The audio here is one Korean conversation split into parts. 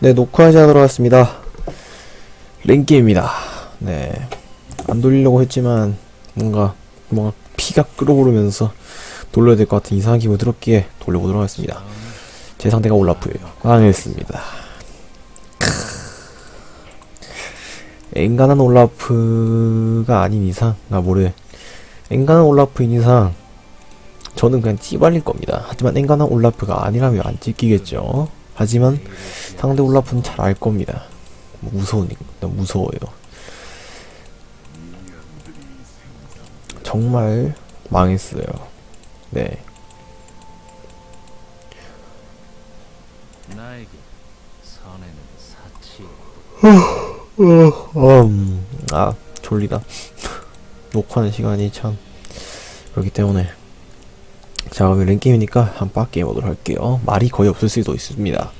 네, 녹화 이제 들어왔습니다. 랭게임입니다. 네. 안 돌리려고 했지만, 뭔가, 뭔가 피가 끓어오르면서 돌려야 될 것 같은 이상한 기분이 들었기에 돌려보도록 하겠습니다. 제 상대가 올라프예요. 강했습니다. 앵간한 올라프가 아닌 이상, 아, 뭐래. 앵간한 올라프인 이상, 저는 그냥 찌발릴 겁니다. 하지만 앵간한 올라프가 아니라면 안 찢기겠죠. 하지만 상대 올라프는 잘 알 겁니다. 뭐 너무 무서워요. 정말 망했어요. 네. 음, 아 졸리다. 녹화하는 시간이 참 그렇기 때문에 자 그럼 랭게임이니까 한번 빡게 해보도록 할게요. 말이 거의 없을 수도 있습니다.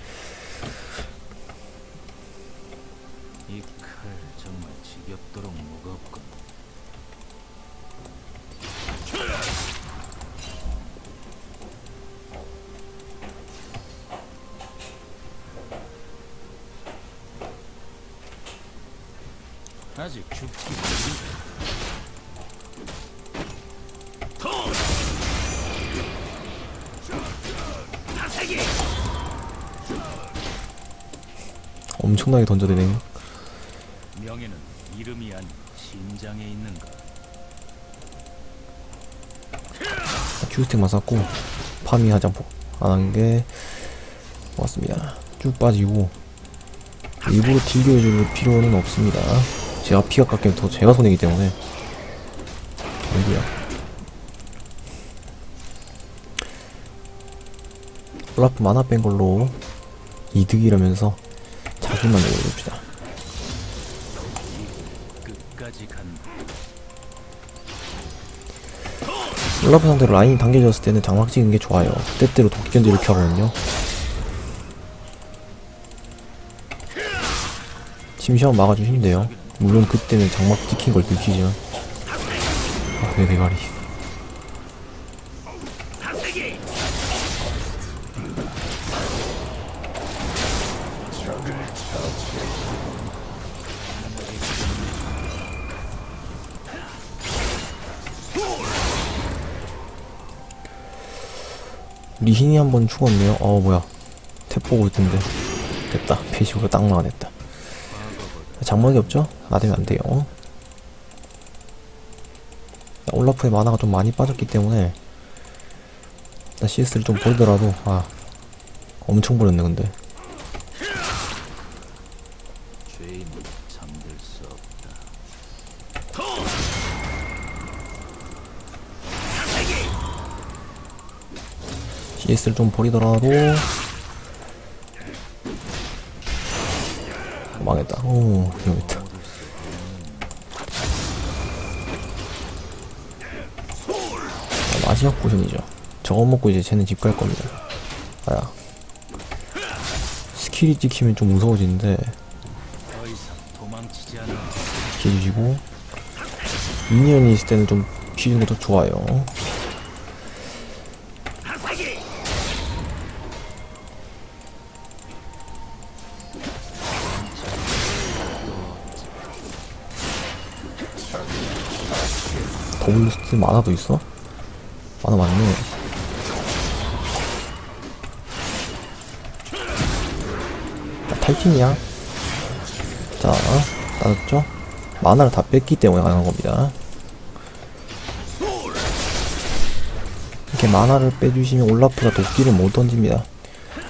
파밍 하장포 안한 게 맞습니다. 쭉 빠지고 일부러 딜교 해줄 필요는 없습니다. 제가 피가 깎이면 더 제가 손해이기 때문에 여기야. 올라프 만화 뺀 걸로 이득이라면서 자기만 내려줍시다. 올라프 상대로 라인이 당겨졌을 때는 장막 찍은 게 좋아요. 때때로 도끼 견제 이렇게 하거든요. 심시한 막아주시면 돼요. 물론 그때는 장막 찍힌 걸 들키지만. 아, 내 대가리. 리신이 한 번 죽었네요. 어, 뭐야. 탭 보고 있던데. 됐다. 패시브가 딱 나가냈다. 장막이 없죠? 나대면 안 돼요. 올라프의 만화가 좀 많이 빠졌기 때문에 일단 CS를 좀 버리더라도 아 엄청 버렸네 근데 죄인은 잠들 수 없다 CS를 좀 버리더라도 망했다. 오 위험했다. 자, 마지막 포션이죠. 저거 먹고 이제 쟤는 집 갈 겁니다. 아야. 스킬이 찍히면 좀 무서워지는데 않아 지켜주시고 미니언이 있을 때는 좀 키우는 것도 좋아요. 더블루스트 만화도 있어? 만화 많네. 자, 탈진이야. 자, 따졌죠? 만화를 다 뺐기 때문에 가능한 겁니다. 이렇게 만화를 빼주시면 올라프가 도끼를 못 던집니다.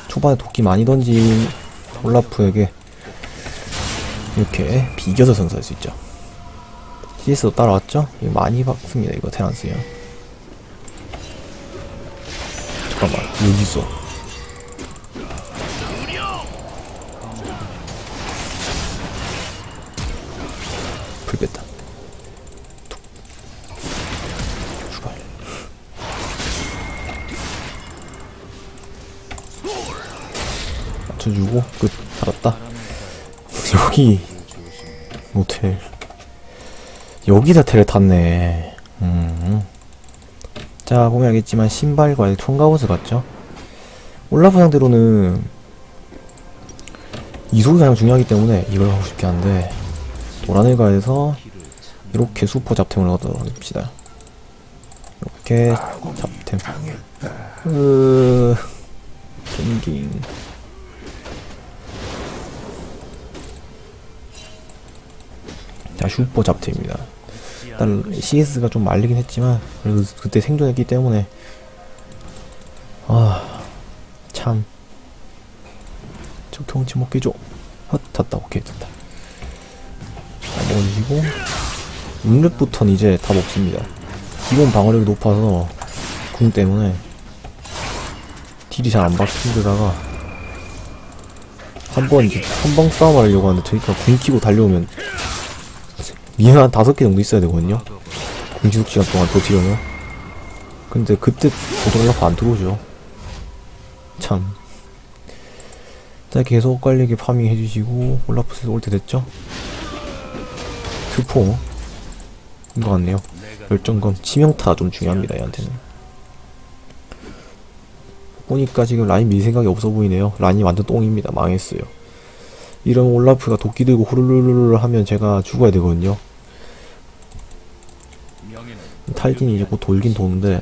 초반에 도끼 많이 던진 올라프에게 이렇게 비겨서 선사할 수 있죠. CS도 따라왔죠? 이거 많이 박습니다, 이거 테란스요. 잠깐만, 여기 있어. 불 뺐다. 맞춰주고 끝. 알았다. 여기 모텔. 여기다 텔을 탔네. 음. 자 보면 알겠지만 신발과 총가옷을 갔죠. 올라프 상대로는 이속이 가장 중요하기 때문에 이걸 하고 싶긴 한데 길을 찾는 이렇게 수퍼 잡템을 얻도록 합시다. 이렇게 잡템. 으... 갱ging. 자, 슈퍼 잡템입니다. 일단 CS가 좀 말리긴 했지만 그래도 그때 생존했기 때문에 아... 참... 저 경치 먹게 줘. 헛, 됐다. 오케이, 됐다. 자, 먹어주시고 육렙부터는 이제 다 먹습니다. 기본 방어력이 높아서 궁 때문에 딜이 잘 안 박히다가 한번 이제 한방 싸움을 하려고 하는데 저희가 궁 키고 달려오면 미아 한 다섯 개 정도 있어야 되거든요. 궁지속 시간 동안 버티려면. 근데 그때 보드올라프 안 들어오죠. 참. 자, 계속 깔리게 파밍 해주시고, 올라프스 올 때 됐죠? 트포. 인것 같네요. 열정검 치명타 좀 중요합니다 얘한테는 보니까 지금 라인 밀 생각이 없어 보이네요 라인이 완전 똥입니다 망했어요 이런 올라프가 도끼 들고 후루루루루 하면 제가 죽어야 되거든요 탈진이 이제 곧 돌긴 도는데.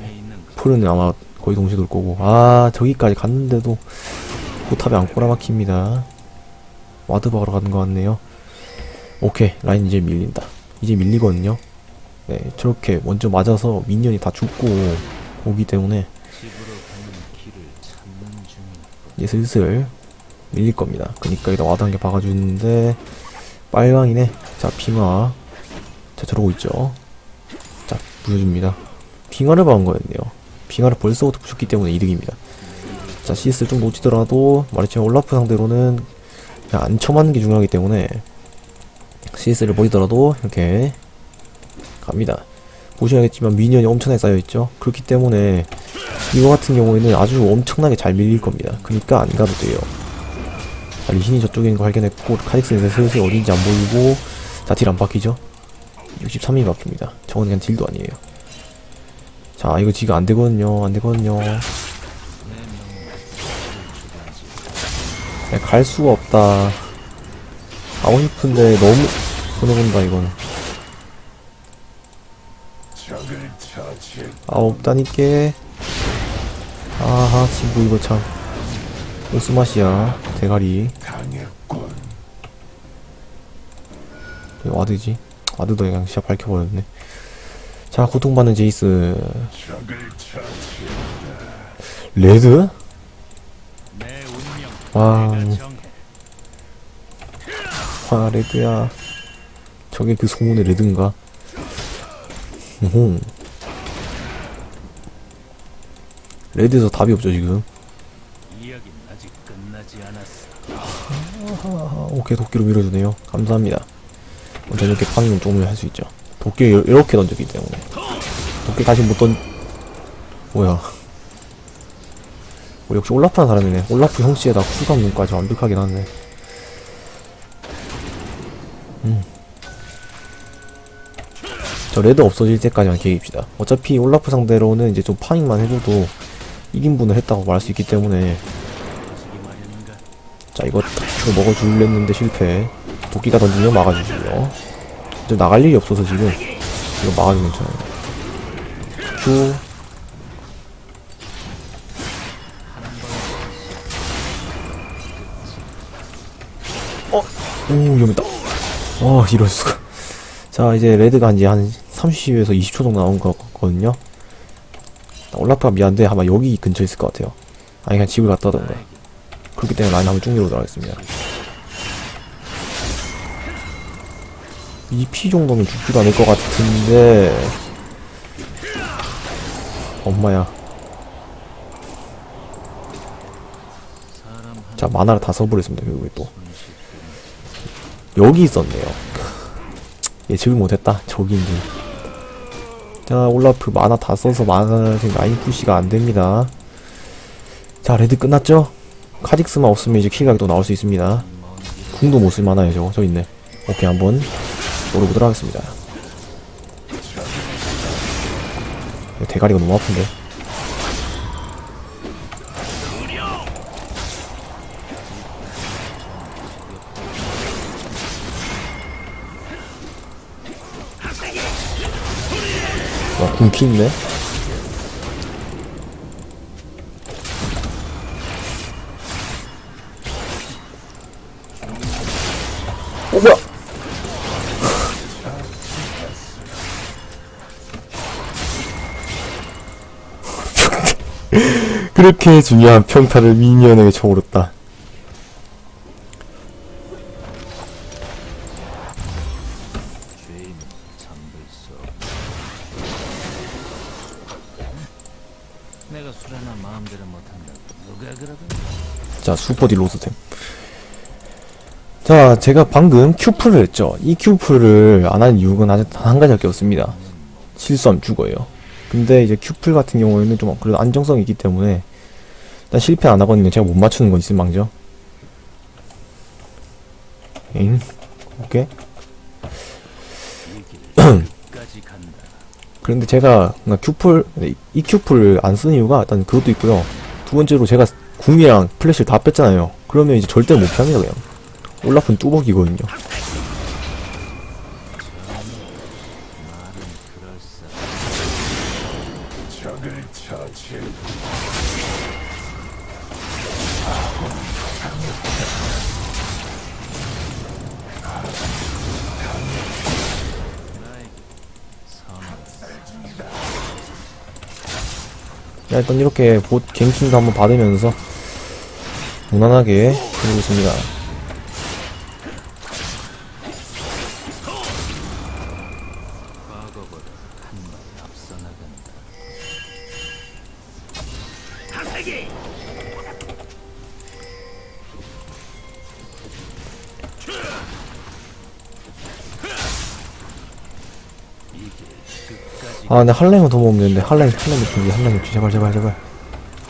풀은 아마 거의 동시에 돌 거고. 아 저기까지 갔는데도 포탑이 안 꼬라박힙니다. 와드 박으러 가는 것 같네요. 오케이 라인 이제 밀린다. 이제 밀리거든요. 네 저렇게 먼저 맞아서 미니언이 다 죽고 오기 때문에 이제 슬슬 밀릴 겁니다. 그니까 여기다 와드 한 개 박아주는데 빨강이네. 자 빙하. 자 저러고 있죠. 자 부셔줍니다. 빙하를 박은 거였네요. 빙하를 벌써부터 부셨기 때문에 이득입니다. 자 CS 좀 놓치더라도 말했지만 올라프 상대로는 그냥 안 쳐맞는 게 중요하기 때문에 CS를 버리더라도 이렇게 갑니다. 보셔야겠지만 미니언이 엄청나게 쌓여있죠? 그렇기 때문에 이거 같은 경우에는 아주 엄청나게 잘 밀릴 겁니다. 그니까 안 가도 돼요. 자 리신이 저쪽에 있는 거 발견했고 카직스에서 슬슬 어딘지 안 보이고 자 딜안 박히죠 63이 박힙니다 저건 그냥 딜도 아니에요 자 이거 지금 안 되거든요 안 되거든요 야, 갈 수가 없다. 가고 싶은데 너무 손해본다, 이건. 아, 없다니까. 아하, 친구, 이거 참. 무슨 맛이야, 대가리. 왜 와드지? 와드도 그냥 시작 밝혀버렸네. 자, 고통받는 제이스. 레드? 와. 아 레드야 저게 그 소문의 레드인가 오호 레드에서 답이 없죠 지금 오케이 도끼로 밀어주네요 감사합니다 먼 저 이렇게 파밍은 조금 할 수 있죠. 도끼 이렇게 던졌기 때문에. 도끼 다시 못 던 뭐야. 뭐 역시 올라프는 사람이네. 올라프 형씨에다 쿨감 눈까지 완벽하긴 하네. 음. 저 레드 없어질 때까지만 기획입시다. 어차피 올라프 상대로는 이제 좀 파밍만 해줘도 1인분을 했다고 말할 수 있기 때문에? 자 이거 딱 치고 먹어줄랬는데 실패. 도끼가 던지면 막아주시고요 이제 나갈 일이 없어서 지금 이거 막아주면 괜찮아요. 쭉 어? 오 위험했다. 어 이럴 수가. 자 이제 레드가 이제 한 30에서 20초 정도 나온 것 같거든요. 올라프가 미안한데 아마 여기 근처에 있을 것 같아요. 아니 그냥 집을 갔다 하던가 그렇기 때문에 라인 한번 쭉 밀어보도록 하겠습니다. 이피 정도면 죽지도 않을 것 같은데. 엄마야. 자 만화를 다 써버렸습니다 결국에 또. 여기 있었네요. 예측을 못했다. 저기인지 자 올라프 만화 다 써서 만화 지금 라인 푸시가 안됩니다. 자 레드 끝났죠? 카직스만 없으면 이제 킬각이 또 나올 수 있습니다. 궁도 못 쓸만하요 저거. 저 있네. 오케이 한번 노려보도록 하겠습니다 대가리가 너무 아픈데 와, 궁키 있네? 그렇게 중요한 평타를 미니언에게 그러든 자, 슈퍼 딜로스템. 자, 제가 방금 큐프를 했죠. 이 큐프를 안한 이유가 아직 단 한 가지밖에 없습니다. 실수하면 죽어요. 근데 이제 큐플 같은 경우에는 좀 그래도 안정성이 있기 때문에 일단 실패 안 하거든요. 제가 못 맞추는 건 있을 망정. 엥? 오케이. 그런데 제가 큐플 이 큐플을 안 쓰는 이유가 일단 그것도 있고요. 두 번째로 제가 궁이랑 플래시를 다 뺐잖아요. 그러면 이제 절대 못 펴니다 그냥. 올라프는 뚜벅이거든요. 자, 일단 이렇게 봇 갱킹도 한번 받으면서 무난하게. 과거보다 아, 근데 한랭은 더 되는데. 한랭 한랭 느낌이 한랭 느낌. 제발 제발 제발.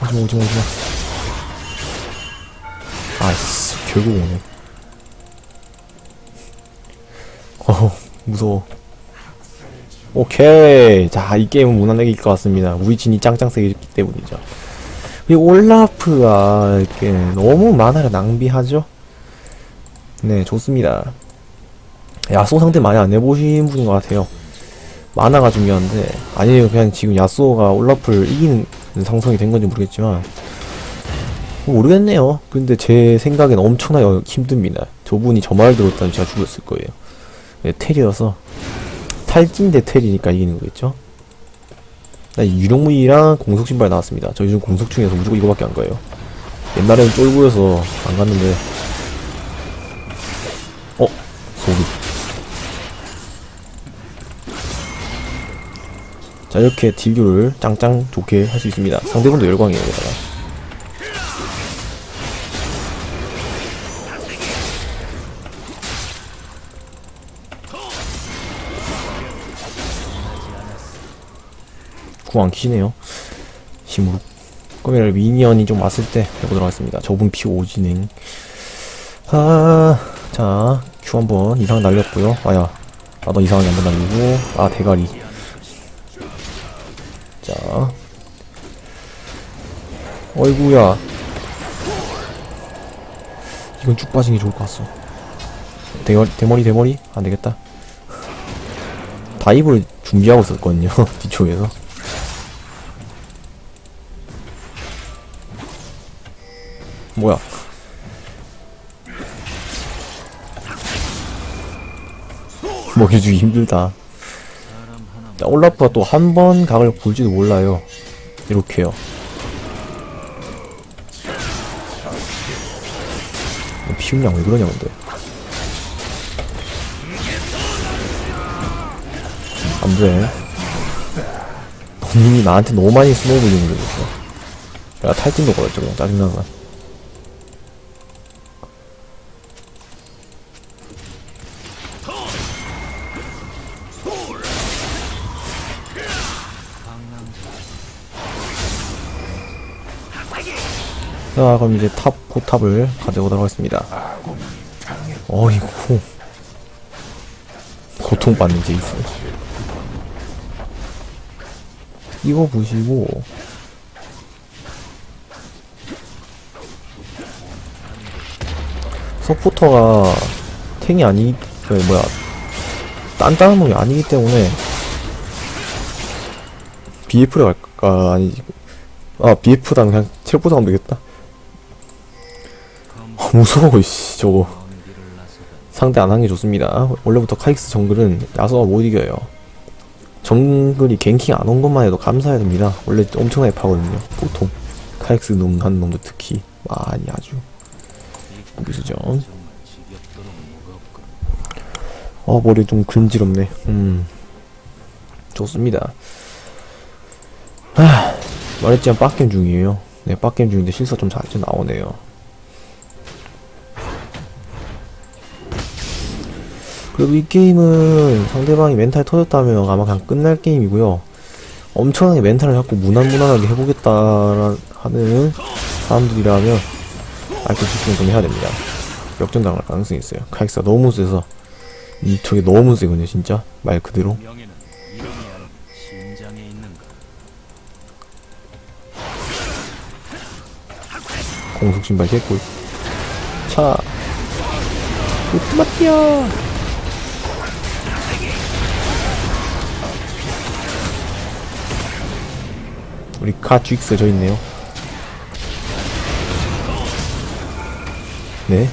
오지마 오지마 오지마. 아이씨 결국 오네. 어허 무서워. 오케이. 자 이 게임은 무난하게 이길 것 같습니다. 우리 진이 짱짱 세게 졌기 때문이죠. 이 올라프가 이렇게 너무 만화를 낭비하죠? 네 좋습니다. 야소 상태 많이 안 해보신 분인 것 같아요 만화가 중요한데 아니에요 그냥 지금 야스오가 올라프를 이기는 상성이 된 건지 모르겠지만 모르겠네요. 근데 제 생각엔 엄청나게 힘듭니다. 저분이 저말 들었다면 제가 죽었을 거예요. 네, 텔이어서. 탈진대 텔이니까 이기는 거겠죠? 나 유령무이랑 공속신발 나왔습니다. 저 요즘 공속 중에서 무조건 이거밖에 안 가요. 옛날에는 쫄보여서 안 갔는데 자 이렇게 딜교를 짱짱 좋게 할 수 있습니다. 상대분도 열광이에요 여기다가. 궁안 키시네요. 힘으로. 그러면 미니언이 좀 왔을 때 해보도록 하겠습니다. 저분 피 오진행. 아자 Q 한번 이상 날렸고요. 아야. 나도 이상하게 한번 날리고. 아 대가리 어이구야. 이건 쭉 빠진 게 좋을 것 같소. 대머리, 대머리, 대머리? 안 되겠다. 다이브를 준비하고 있었거든요. 뒤쪽에서. 뭐야. 먹여주기 힘들다. 올라프가 또 한 번 각을 볼지도 몰라요. 이렇게요. 피운량 왜 그러냐 근데. 안 돼. 너님이 나한테 너무 많이 스노우 불리는 거겠어. 내가 탈진도 걸었죠 그냥 짜증나가. 자 그럼 이제 탑 포탑을 가져오도록 하겠습니다. 어이구 고통받는 제이스 이거 보시고. 서포터가 탱이 아니 그 뭐야. 단단한 놈이 아니기 때문에 BF를 갈까 아니지. 아 BF당 그냥 체력 보상 되겠다. 아 무서워 씨 저거. 상대 안 하는 게 좋습니다. 원래부터 카익스 정글은 야소가 못 이겨요. 정글이 갱킹 안 온 것만 해도 감사해야 됩니다. 원래 엄청나게 파거든요. 보통 카익스 놈 한 놈도 특히 많이 아주 무겁고 어 머리 좀 근지럽네. 음. 좋습니다. 하 말했지만 빡겜 중이에요. 네 빡겜 중인데 실수 좀 자주 나오네요 그래도 이 게임은 상대방이 멘탈 터졌다면 아마 그냥 끝날 게임이고요. 엄청나게 멘탈을 잡고 무난무난하게 해보겠다 하는 사람들이라면 아이템 집중 좀 해야 됩니다. 역전당할 가능성이 있어요. 카익스가 너무 세서. 이 저게 너무 세거든요 진짜. 말 그대로. 명예는 이름이 아닌 심장에 있는 것 공속 신발 개꿀. 차. 오토마티야 우리 카쥐익스 저 있네요. 네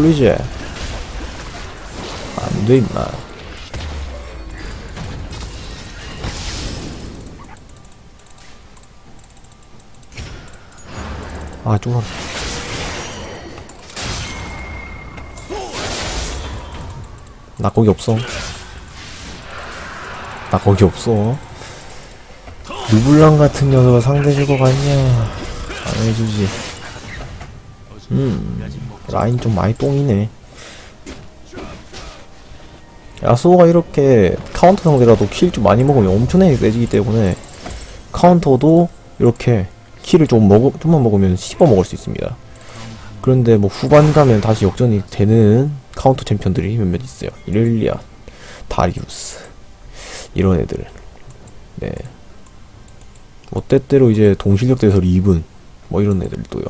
응? 뚫리지? 안돼 임마. 아 쫄아 나 거기 없어. 나 거기 없어. 누블랑 같은 녀석을 상대해줄 거 같냐 안 해주지. 음 라인 좀 많이 똥이네 야수가 이렇게 카운터 상대라도 킬 좀 많이 먹으면 엄청나게 세지기 때문에 카운터도 이렇게 킬을 좀 먹어, 좀만 먹으면 씹어 먹을 수 있습니다. 그런데 뭐 후반 가면 다시 역전이 되는 카운터 챔피언들이 몇몇 있어요. 이렐리아, 다리우스 이런 애들. 네. 뭐 때때로 이제 동실력 대서 리븐 뭐 이런 애들도요.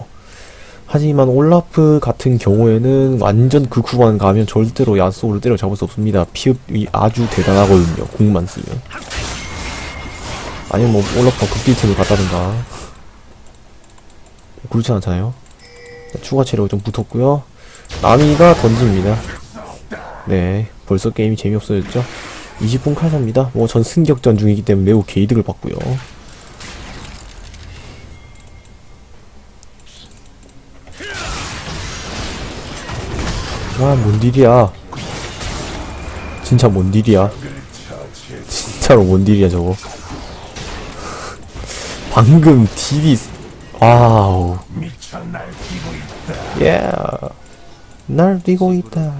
하지만 올라프 같은 경우에는 완전 그 구간 가면 절대로 야스오를 때려잡을 수 없습니다. 피읍이 아주 대단하거든요. 공만 쓰면. 아니면 뭐 올라프가 극딜템을 갖다든가. 그렇지 않잖아요. 자, 추가 체력이 좀 붙었고요. 나미가 던집니다. 네, 벌써 게임이 재미없어졌죠? 20분 칼사입니다. 뭐 전 승격전 중이기 때문에 매우 게이득을 받고요. 와, 뭔 딜이야. 진짜 뭔 딜이야. 진짜로 뭔 딜이야, 저거. 방금 딜이, 와우. 예. 날 뛰고 있다.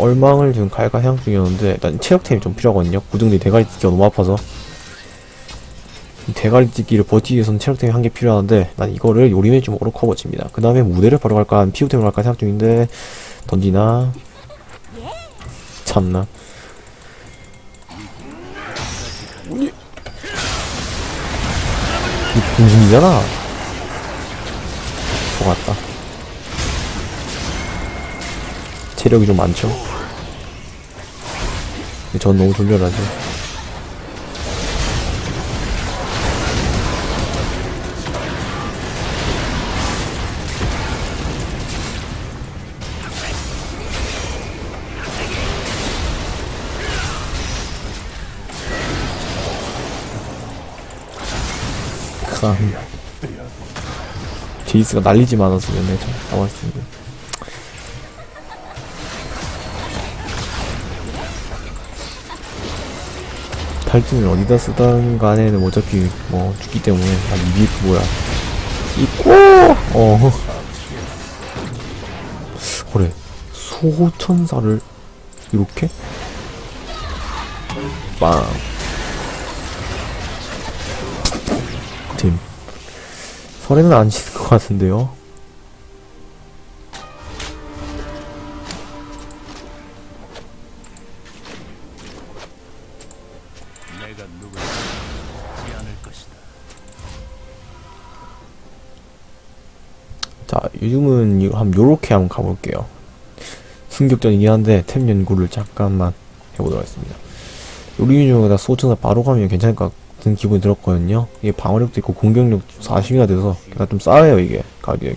얼망을 지금 갈까 생각 중이었는데 일단 체력템이 좀 필요하거든요. 구등리 대가리 찢기가 너무 아파서. 이 대가리 찢기를 버티기 위해서는 체력템이 한 개 필요하는데 난 이거를 요리맨 주먹으로 커버 칩니다. 그 다음에 무대를 바로 갈까 피우템을 갈까 생각 중인데 던지나? 참나. 이 공중이잖아. 좋았다. 체력이 좀 많죠 전 너무 졸렬하죠. 참 제이스가 날리지 않았으면 내가 좀 텐데 탈진을 어디다 쓰던 간에는 어차피 뭐 죽기 때문에. 아 이게 그 뭐야? 있고! 어. 그래. 소천사를 이렇게? 빵. 팀 설에는 안 치는 것 같은데요 요즘은 요- 한 요렇게 한번 가볼게요. 승격전이긴 한데 템 연구를 잠깐만 해보도록 하겠습니다. 요리 중에다 소천사 바로 가면 괜찮을 것 같은 기분이 들었거든요. 이게 방어력도 있고 공격력 40이나 돼서 게다가 좀 싸요 이게 가격이.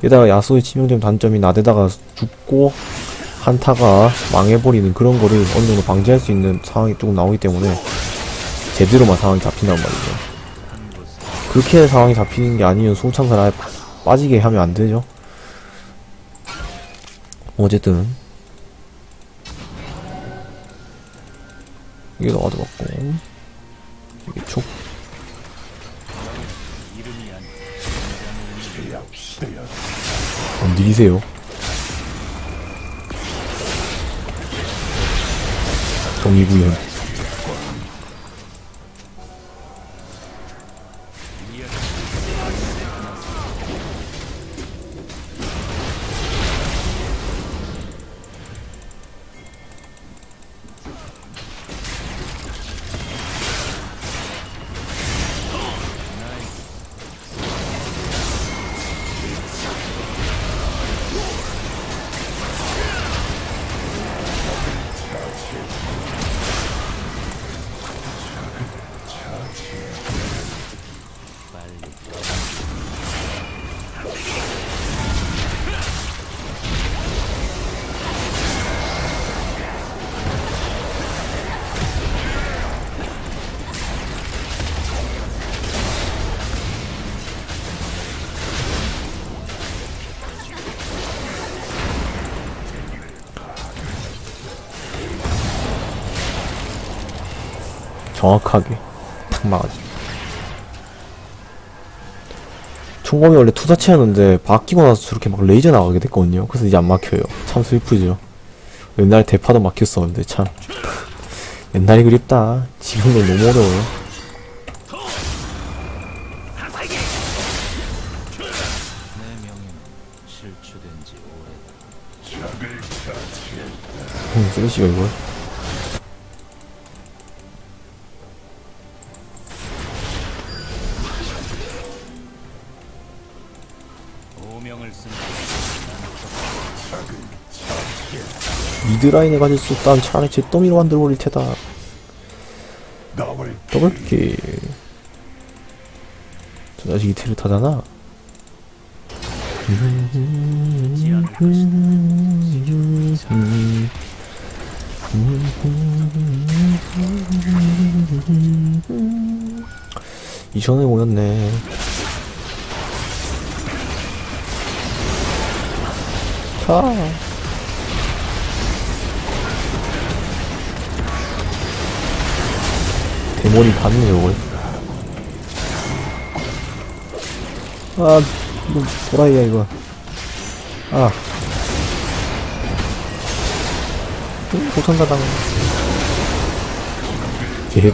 게다가 야수의 치명적 단점이 나대다가 죽고 한타가 망해버리는 그런 거를 어느 정도 방지할 수 있는 상황이 조금 나오기 때문에 제대로만 상황이 잡힌단 말이죠. 그렇게 상황이 잡히는 게 아니면 소창사를 빠지게 하면 안 되죠. 어쨌든. 이게 나와도 맞고. 이게 촉. 어, 느리세요. 정의구현 정확하게 탁 막아지. 총검이 원래 투사치였는데 바뀌고 나서 저렇게 막 레이저 나가게 됐거든요. 그래서 이제 안 막혀요. 참 슬프죠. 옛날에 대파도 막혔었는데 참 옛날이 그립다. 지금은 너무 어려워요. 음, 쓰레쉬가 이걸. 미드라인에 가질 수 없다면 차라리 제 더미로 만들어 버릴 테다. 더블킬. 저 자식이 테를 타잖아. 이전에 오였네. 자. 데몬이 가는 저걸. 아, 이거 도라이야 이거. 아. 고천가당. 개.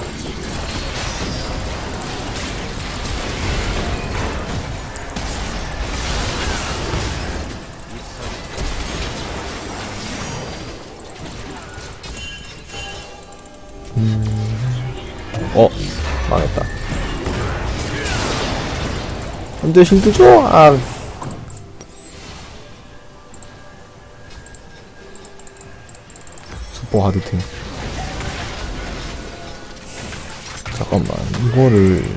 어, 망했다. 안 돼, 실드 줘! 아. 슈퍼 하드템. 잠깐만, 이거를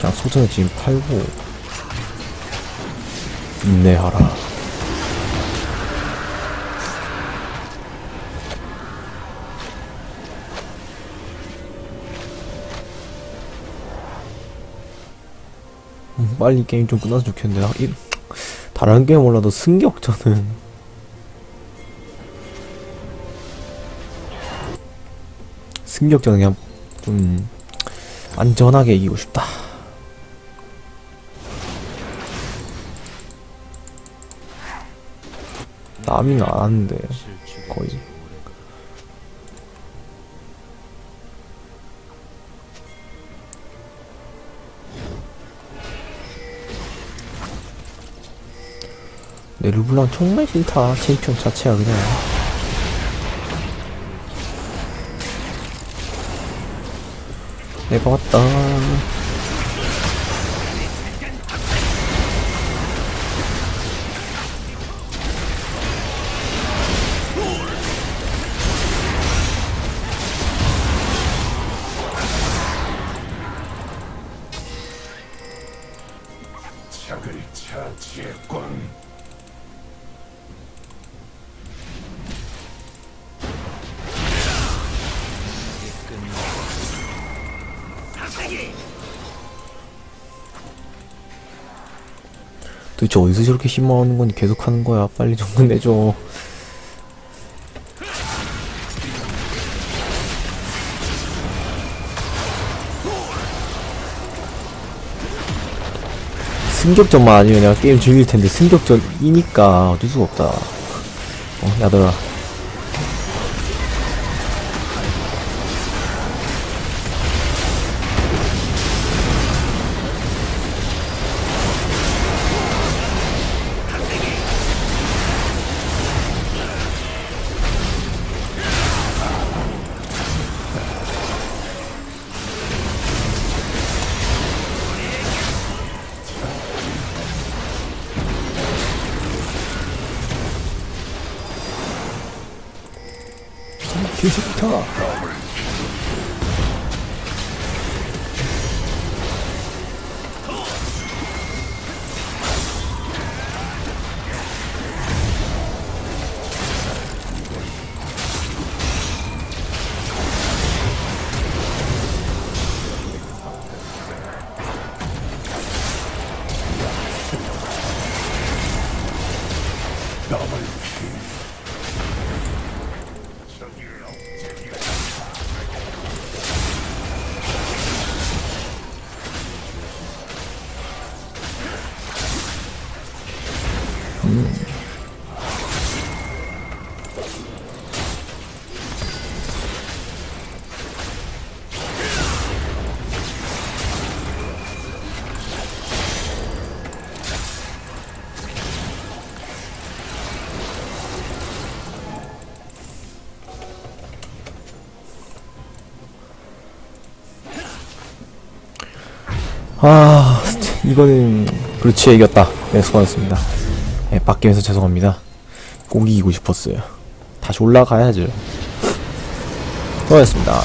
그냥 소전에 지금 팔고, 인내하라. 빨리 게임 좀 끝났으면 좋겠는데 아, 이, 다른 게임 몰라도 승격전은 승격전은 그냥 좀 안전하게 이기고 싶다. 남이는 안 하는데 거의. 내 르블랑 정말 싫다. 챔피언 자체가 그냥. 내가 왔다. 도대체 어디서 저렇게 힘모으는 건지 계속 하는 거야. 빨리 좀 끝내줘. 승격전만 아니면 내가 게임 즐길 텐데 승격전이니까 어쩔 수가 없다. 어, 야들아. 개새끼다. 이거는 그렇지 이겼다. 네, 수고하셨습니다. 네, 빡게임에서 죄송합니다. 꼭 이기고 싶었어요. 다시 올라가야죠. 수고하셨습니다.